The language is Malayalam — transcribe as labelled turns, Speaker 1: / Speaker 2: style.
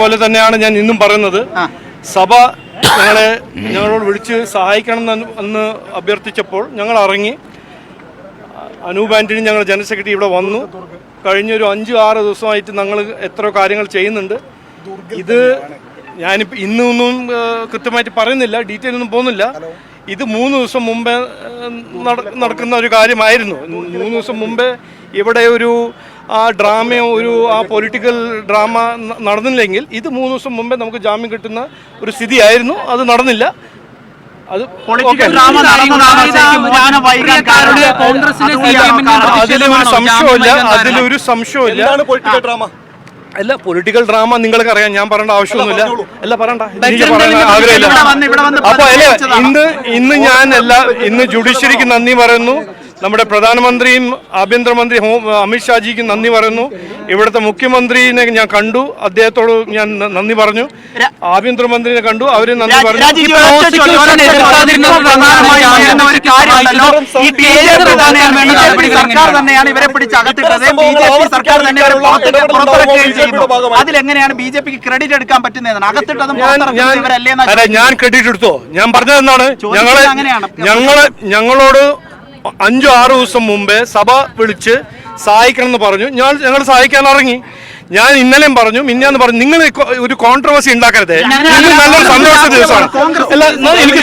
Speaker 1: പോലെ തന്നെയാണ് ഞാൻ ഇന്നും പറയുന്നത്. സഭ ഞങ്ങളെ ഞങ്ങളോട് വിളിച്ച് സഹായിക്കണം എന്ന് അഭ്യർത്ഥിച്ചപ്പോൾ ഞങ്ങൾ ഇറങ്ങി. അനൂപ് ആന്റണി ഞങ്ങൾ ജനറൽ സെക്രട്ടറി ഇവിടെ വന്നു. കഴിഞ്ഞൊരു അഞ്ച് ആറ് ദിവസമായിട്ട് ഞങ്ങൾ എത്ര കാര്യങ്ങൾ ചെയ്യുന്നുണ്ട്. ഇത് ഞാനിപ്പോൾ ഇന്നൊന്നും കൃത്യമായിട്ട് പറയുന്നില്ല. ഡീറ്റെയിൽ ഒന്നും പോകുന്നില്ല. ഇത് മൂന്ന് ദിവസം മുമ്പേ നടക്കുന്ന ഒരു കാര്യമായിരുന്നു. മൂന്ന് ദിവസം മുമ്പേ ഇവിടെ ഒരു ആ ഡ്രാമയോ ഒരു ആ പൊളിറ്റിക്കൽ ഡ്രാമ നടന്നില്ലെങ്കിൽ ഇത് മൂന്ന് ദിവസം മുമ്പേ നമുക്ക് ജാമ്യം കിട്ടുന്ന ഒരു സ്ഥിതിയായിരുന്നു. അത് നടന്നില്ല. അത്. അതിലൊരു സംശയമില്ല അതിലൊരു സംശയമില്ല
Speaker 2: എന്താണ് പൊളിറ്റിക്കൽ ഡ്രാമ?
Speaker 1: അല്ല പൊളിറ്റിക്കൽ ഡ്രാമ നിങ്ങൾക്ക് അറിയാം. ഞാൻ പറയേണ്ട ആവശ്യമൊന്നുമില്ല. അല്ല പറയണ്ട. എനിക്ക് പറയാൻ ആഗ്രഹമില്ല. അപ്പൊ അല്ല. ഇന്ന് ഇന്ന് ഞാൻ എല്ലാ ഇന്ന് ജുഡീഷ്യറിക്ക് നന്ദി പറയുന്നു. നമ്മുടെ പ്രധാനമന്ത്രിയും ആഭ്യന്തരമന്ത്രി ഹോം അമിത്ഷാജിക്ക് നന്ദി പറയുന്നു. ഇവിടുത്തെ മുഖ്യമന്ത്രിനെ ഞാൻ കണ്ടു. അദ്ദേഹത്തോട് ഞാൻ നന്ദി പറഞ്ഞു. ആഭ്യന്തരമന്ത്രിനെ കണ്ടു. അവർ നന്ദി പറഞ്ഞു.
Speaker 3: അതിലെങ്ങനെയാണ് ബി ജെ പിക്ക് ക്രെഡിറ്റ് എടുക്കാൻ പറ്റുന്നതെന്ന്? അകത്തിട്ടതും
Speaker 1: ഞാൻ ഞാൻ
Speaker 3: ഇവരല്ലേ എന്നാ
Speaker 1: അല്ല ഞാൻ ക്രെഡിറ്റ് എടുത്തോ? ഞാൻ
Speaker 3: പറഞ്ഞതെന്നാണ്
Speaker 1: ഞങ്ങൾ ഞങ്ങളോട് അഞ്ചോ ആറ് ദിവസം മുമ്പേ സഭ വിളിച്ച് സഹായിക്കണം എന്ന് പറഞ്ഞു ഞാൻ ഞങ്ങൾ സഹായിക്കാൻ ഇറങ്ങി ഞാൻ ഇന്നലെയും പറഞ്ഞു മിന്നാന്ന് പറഞ്ഞു നിങ്ങൾ ഒരു കോൺട്രവേഴ്സി ഉണ്ടാക്കരുത് ഇന്ന് നല്ലൊരു സന്തോഷ ദിവസമാണ് എനിക്ക്